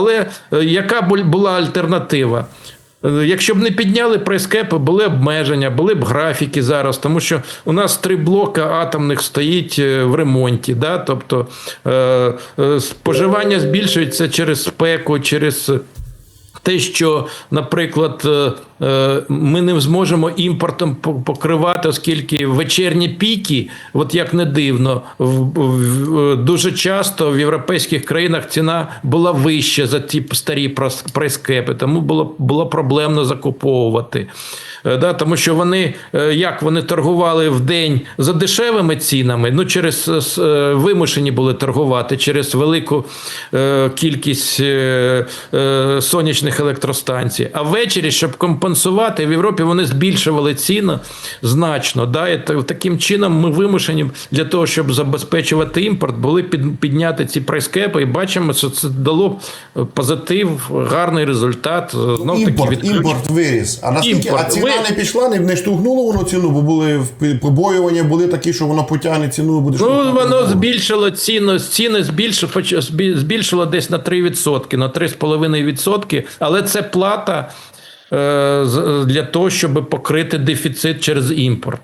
Але е, яка була альтернатива? Е, Якщо б не підняли прайскепи, були обмеження, були б графіки зараз, тому що у нас три блока атомних стоїть е, в ремонті. Да? Тобто споживання збільшується через спеку, через те, що, наприклад, е, е, ми не зможемо імпортом покривати, оскільки вечірні піки, от як не дивно, в- дуже часто в європейських країнах ціна була вища за ті старі прайскепи, тому було, було проблемно закуповувати. Е, Да, тому що вони е, як вони торгували в день за дешевими цінами, ну через е, вимушені були торгувати через велику кількість сонячних електростанцій. А ввечері, щоб компенсувати, в Європі вони збільшували ціну значно. Да, і таким чином ми вимушені для того, щоб забезпечувати імпорт, були під, підняти ці прайскепи, і бачимо, що це дало позитив, гарний результат. Знов імпорт, таки імпорт виріс. А наскільки Імпорт а ціна виріс. не пішла, не, не штовхнуло воно ціну, бо були побоювання, були такі, що воно потягне ціну, буде Ну, воно збільшило ціну, ціни збільшило, збільшило десь на 3%, на 3,5%, але це плата е, для того, щоб покрити дефіцит через імпорт.